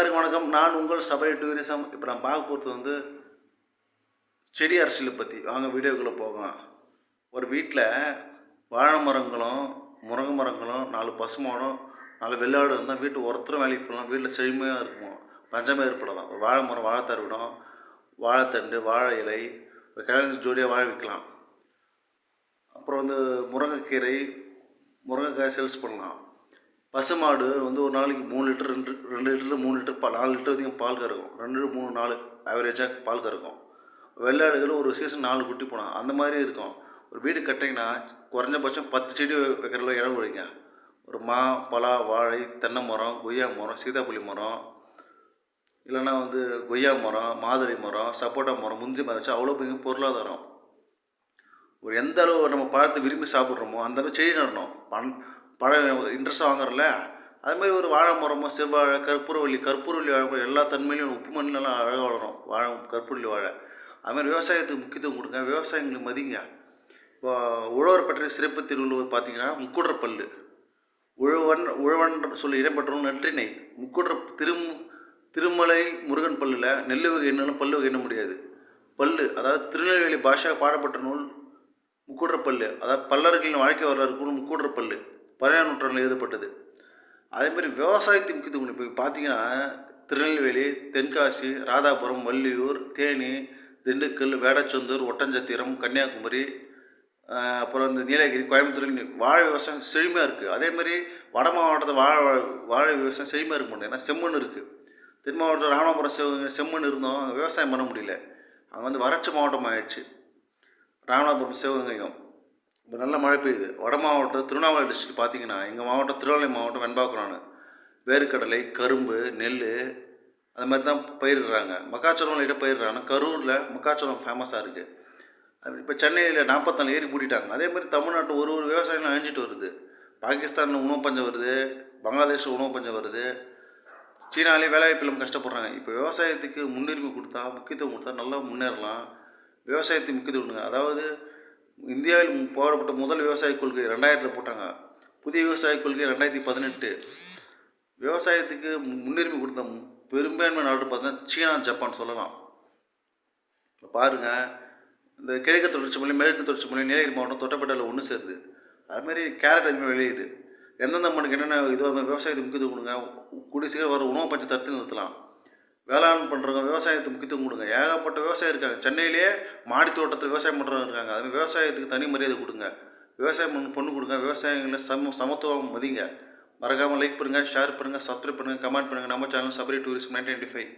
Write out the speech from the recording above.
எல்லாருக்கும் வணக்கம். நான் உங்கள் சபை டூரிசம். இப்போ நான் பார்க்க போகிறது வந்து செடி அரசியலை பற்றி வாங்க வீடியோக்குள்ளே போகலாம். ஒரு வீட்டில் வாழை மரங்களும் முருங்கை மரங்களும் நாலு பசுமாடும் நாலு வெள்ளாடு இருந்தால் வீட்டு ஒருத்தரும் வேலைக்கு போகலாம். வீட்டில் செழுமையாக இருக்கும் பஞ்சமே ஏற்படலாம் ஒரு வாழை மரம் வாழைத்தார் விடும். வாழைத்தண்டு வாழை இலை ஒரு கிழங்கு ஜோடியாக வாழை விற்கலாம். அப்புறம் வந்து முருங்கைக்கீரை முருங்கைக்காய் சேல்ஸ் பண்ணலாம். பசுமாடு வந்து ஒரு நாளைக்கு மூணு லிட்டர் ரெண்டு ரெண்டு லிட்டர் மூணு லிட்டர் பால் நாலு லிட்டர் வரைக்கும் பால் கறக்கும். ரெண்டு மூணு நாலு ஆவரேஜாக பால் கறக்கும். வெள்ளாடுகள் ஒரு சீசன் நாலு குட்டி போனால் அந்த மாதிரி இருக்கும். ஒரு வீடு கட்டிங்கன்னா குறைஞ்சபட்சம் பத்து செடி வைக்கிறதுல இடம் கொடுங்க ஒரு மா பலா வாழை தென்னை மரம் கொய்யா மரம் சீதாப்புளி மரம் இல்லைன்னா வந்து கொய்யா மரம் மாதுளை மரம் சப்போட்டா மரம் முந்திரி மரம் வச்சு அவ்வளோ பெரிய பொருளாதாரம். ஒரு எந்த அளவு நம்ம பழத்தை விரும்பி சாப்பிட்றோமோ அந்த அளவு செடி நடணும். பண் பழம் இன்ட்ரெஸ்ட்டாக வாங்குறல அதுமாதிரி ஒரு வாழை மரமோ செவ்வாழை கற்பூரவள்ளி கற்பூரவள்ளி வாழை எல்லா தன்மையிலும் உப்பு மண்ணிலலாம் அழகாக வளரும். வாழை கற்பூரவள்ளி வாழை. அது மாதிரி விவசாயத்துக்கு முக்கியத்துவம் கொடுங்க. விவசாயங்களுக்கு மதிங்க. இப்போ உழவர் பற்றிய சிறப்பு திருவள்ளுவர் பார்த்தீங்கன்னா முக்குடுற பல்லு. உழவன் உழவன் சொல்லி இடம்பெற்றவங்க நற்றினை முக்குடர் திரும் திருமலை முருகன் பல்லில் நெல் வகை எண்ணணும் பல்லு வகை எண்ண முடியாது. பல்லு அதாவது திருநெல்வேலி பாஷா பாடப்பட்ட நூல் முக்கூடுற பல்லு. அதாவது பல்லர்களின் வாழ்க்கை வரலாறு கூட முக்கூடுற பழைய நூற்றாண்டில் எழுதப்பட்டது. அதேமாதிரி விவசாயத்தின் முக்கியத்துவம் இப்போ பார்த்தீங்கன்னா திருநெல்வேலி தென்காசி ராதாபுரம் வள்ளியூர் தேனி திண்டுக்கல் வேடச்சந்தூர் ஒட்டஞ்சத்திரம் கன்னியாகுமரி அப்புறம் இந்த நீலகிரி கோயம்புத்தூர் வாழை விவசாயம் செழுமையாக இருக்குது அதேமாதிரி வட மாவட்டத்தில் வாழை வாழை விவசாயம் செழுமையாக இருக்க முடியும். ஏன்னா செம்மண் இருக்குது தென் மாவட்டத்தில் ராமநாதபுரம் செ செம்மண் இருந்தோம். விவசாயம் பண்ண முடியல. அங்கே வந்து வறட்சி மாவட்டம் ஆயிடுச்சு ராமநாதபுரம் சிவகங்கையும். இப்போ நல்ல மழை பெய்யுது. வட மாவட்டம் திருவண்ணாமலை டிஸ்ட்ரிக்ட் பார்த்தீங்கன்னா எங்கள் மாவட்டம் திருவண்ணாமலை மாவட்டம் வெண்பாக்குறானு வேர்க்கடலை கரும்பு நெல் அது மாதிரி தான் பயிரிடுறாங்க. மக்காச்சோளம் லைட்டாக பயிரிடுறாங்க. கரூரில் மக்காச்சோளம் ஃபேமஸாக இருக்குது அது இப்போ சென்னையில் நாற்பத்தாலு ஏரி கூட்டிட்டாங்க. அதே மாதிரி தமிழ்நாட்டு ஒரு ஒரு விவசாயம் அழிஞ்சிட்டு வருது. பாகிஸ்தானில் உணவு பஞ்சம் வருது. பங்களாதேஷில் உணவு பஞ்சம் வருது. சீனாலே வேலைவாய்ப்பு கஷ்டப்படுறாங்க. இப்போ விவசாயத்துக்கு முன்னுரிமை கொடுத்தா முக்கியத்துவம் கொடுத்தா நல்லா முன்னேறலாம். விவசாயத்துக்கு முக்கியத்துவம் கொடுங்க. அதாவது இந்தியாவில் போடப்பட்ட முதல் விவசாய கொள்கை ரெண்டாயிரத்தில் போட்டாங்க. புதிய விவசாய கொள்கை ரெண்டாயிரத்தி பதினெட்டு. விவசாயத்துக்கு முன்னுரிமை கொடுத்த பெரும்பான்மை நாடு பார்த்தீங்கன்னா சீனா ஜப்பான் சொல்லலாம். இப்போ பாருங்கள் இந்த கிழக்கு தொடர்ச்சி மொழி மேற்கு தொடர்ச்சி மொழி நீலகிரி மாவட்டம் தொட்டப்பட்டாவில் ஒன்று சேருது. அதுமாதிரி கேரட் அதிகமாக விளையுது. எந்தெந்த மண்ணுக்கு என்னென்ன இது விவசாயத்துக்கு முக்கியத்துவம் கொடுங்க கூடிய சீக்கிரம் வர உணவு பஞ்சம் தடுத்து நிறுத்தலாம். வேளாண் பண்ணுறவங்க விவசாயத்துக்கு முக்கியத்துவம் கொடுங்க. ஏகப்பட்ட விவசாயம் இருக்காங்க. சென்னையிலேயே மாடி தோட்டத்தில் விவசாயம் பண்ணுறவங்க இருக்காங்க. அதுமாதிரி விவசாயத்துக்கு தனி மரியாதை கொடுங்க. விவசாயம் பண்ண பொண்ணு கொடுங்க. விவசாயிகளை சம சமத்துவம் மதிங்க. மறக்காமல் லைக் பண்ணுங்கள் ஷேர் பண்ணுங்கள் சப்ஸ்கிரைப் பண்ணுங்கள் கமெண்ட் பண்ணுங்கள் நம்ம channel Sabari tourist ninety five